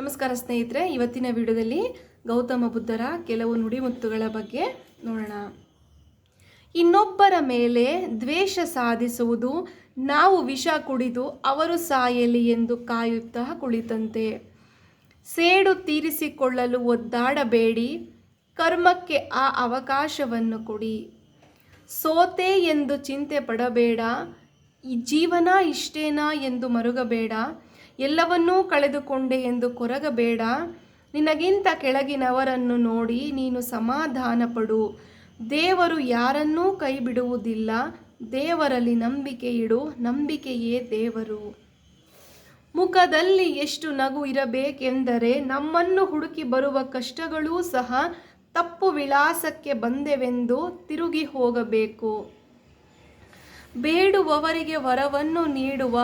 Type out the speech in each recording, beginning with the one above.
ನಮಸ್ಕಾರ ಸ್ನೇಹಿತರೆ, ಇವತ್ತಿನ ವಿಡಿಯೋದಲ್ಲಿ ಗೌತಮ ಬುದ್ಧರ ಕೆಲವು ನುಡಿಮುತ್ತುಗಳ ಬಗ್ಗೆ ನೋಡೋಣ. ಇನ್ನೊಬ್ಬರ ಮೇಲೆ ದ್ವೇಷ ಸಾಧಿಸುವುದು ನಾವು ವಿಷ ಕುಡಿದು ಅವರು ಸಾಯಲಿ ಎಂದು ಕಾಯುತ್ತಾ ಕುಳಿತಂತೆ. ಸೇಡು ತೀರಿಸಿಕೊಳ್ಳಲು ಒದ್ದಾಡಬೇಡಿ, ಕರ್ಮಕ್ಕೆ ಆ ಅವಕಾಶವನ್ನು ಕೊಡಿ. ಸೋತೆ ಎಂದು ಚಿಂತೆ ಪಡಬೇಡ ಜೀವನ ಇಷ್ಟೇನಾ ಎಂದು ಮರುಗಬೇಡ ಎಲ್ಲವನ್ನೂ ಕಳೆದುಕೊಂಡೆ ಎಂದು ಕೊರಗಬೇಡ. ನಿನಗಿಂತ ಕೆಳಗಿನವರನ್ನು ನೋಡಿ ನೀನು ಸಮಾಧಾನ ಪಡು ದೇವರು ಯಾರನ್ನೂ ಕೈ ಬಿಡುವುದಿಲ್ಲ ದೇವರಲ್ಲಿ ನಂಬಿಕೆ ಇಡು ನಂಬಿಕೆಯೇ ದೇವರು. ಮುಖದಲ್ಲಿ ಎಷ್ಟು ನಗು ಇರಬೇಕೆಂದರೆ ನಮ್ಮನ್ನು ಹುಡುಕಿ ಬರುವ ಕಷ್ಟಗಳೂ ಸಹ ತಪ್ಪು ವಿಳಾಸಕ್ಕೆ ಬಂದೆವೆಂದು ತಿರುಗಿ ಹೋಗಬೇಕು. ಬೇಡುವವರಿಗೆ ವರವನ್ನು ನೀಡುವ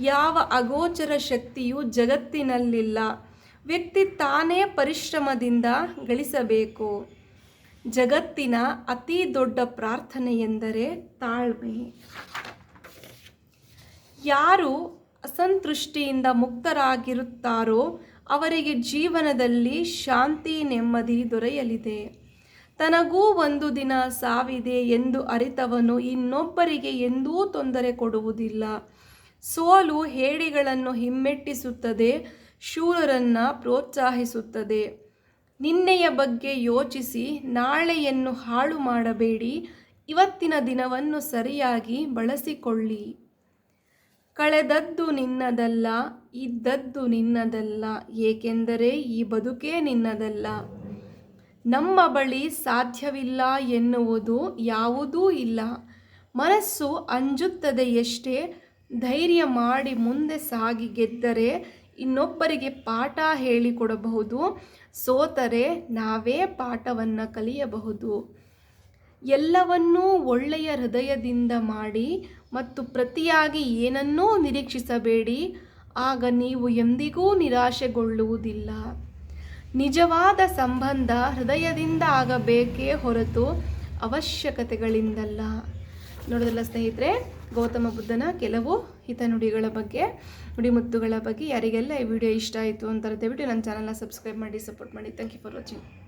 ಯಾವ ಅಗೋಚರ ಶಕ್ತಿಯೂ ಜಗತ್ತಿನಲ್ಲಿಲ್ಲ. ವ್ಯಕ್ತಿ ತಾನೇ ಪರಿಶ್ರಮದಿಂದ ಗಳಿಸಬೇಕು. ಜಗತ್ತಿನ ಅತಿ ದೊಡ್ಡ ಪ್ರಾರ್ಥನೆ ಎಂದರೆ ತಾಳ್ಮೆ. ಯಾರು ಅಸಂತೃಷ್ಟಿಯಿಂದ ಮುಕ್ತರಾಗಿರುತ್ತಾರೋ ಅವರಿಗೆ ಜೀವನದಲ್ಲಿ ಶಾಂತಿ ನೆಮ್ಮದಿ ದೊರೆಯಲಿದೆ. ತನಗೂ ಒಂದು ದಿನ ಸಾವಿದೆ ಎಂದು ಅರಿತವನು, ಇನ್ನೊಬ್ಬರಿಗೆ ಎಂದೂ ತೊಂದರೆ ಕೊಡುವುದಿಲ್ಲ. ಸೋಲು ಹೇಡಿಗಳನ್ನು ಹಿಮ್ಮೆಟ್ಟಿಸುತ್ತದೆ, ಶೂರರನ್ನು ಪ್ರೋತ್ಸಾಹಿಸುತ್ತದೆ. ನಿನ್ನೆಯ ಬಗ್ಗೆ ಯೋಚಿಸಿ, ನಾಳೆಯನ್ನು ಹಾಳು ಮಾಡಬೇಡಿ, ಇವತ್ತಿನ ದಿನವನ್ನು ಸರಿಯಾಗಿ ಬಳಸಿಕೊಳ್ಳಿ. ಕಳೆದದ್ದು ನಿನ್ನದಲ್ಲ, ಇದ್ದದ್ದು ನಿನ್ನದಲ್ಲ, ಏಕೆಂದರೆ ಈ ಬದುಕೇ ನಿನ್ನದಲ್ಲ. ನಮ್ಮ ಬಳಿ ಸಾಧ್ಯವಿಲ್ಲ ಎನ್ನುವುದು ಯಾವುದೂ ಇಲ್ಲ. ಮನಸ್ಸು ಅಂಜುತ್ತದೆಯಷ್ಟೇ ಧೈರ್ಯ ಮಾಡಿ ಮುಂದೆ ಸಾಗಿ ಗೆದ್ದರೆ ಇನ್ನೊಬ್ಬರಿಗೆ ಪಾಠ ಹೇಳಿಕೊಡಬಹುದು. ಸೋತರೆ ನಾವೇ ಪಾಠವನ್ನು ಕಲಿಯಬಹುದು. ಎಲ್ಲವನ್ನೂ ಒಳ್ಳೆಯ ಹೃದಯದಿಂದ ಮಾಡಿ ಮತ್ತು ಪ್ರತಿಯಾಗಿ ಏನನ್ನೂ ನಿರೀಕ್ಷಿಸಬೇಡಿ. ಆಗ ನೀವು ಎಂದಿಗೂ ನಿರಾಶೆಗೊಳ್ಳುವುದಿಲ್ಲ. ನಿಜವಾದ ಸಂಬಂಧ ಹೃದಯದಿಂದ ಆಗಬೇಕೇ ಹೊರತು ಅವಶ್ಯಕತೆಗಳಿಂದಲ್ಲ. ನೋಡೋದಲ್ಲ ಸ್ನೇಹಿತರೆ, ಗೌತಮ ಬುದ್ಧನ ಕೆಲವು ಹಿತನುಡಿಗಳ ಬಗ್ಗೆ, ನುಡಿಮುತ್ತುಗಳ ಬಗ್ಗೆ ಯಾರಿಗೆಲ್ಲ ಈ ವಿಡಿಯೋ ಇಷ್ಟ ಆಯಿತು ಅಂತ ದಯವಿಟ್ಟು ನನ್ನ ಚಾನಲ್ನ ಸಬ್ಸ್ಕ್ರೈಬ್ ಮಾಡಿ ಸಪೋರ್ಟ್ ಮಾಡಿ. Thank you for watching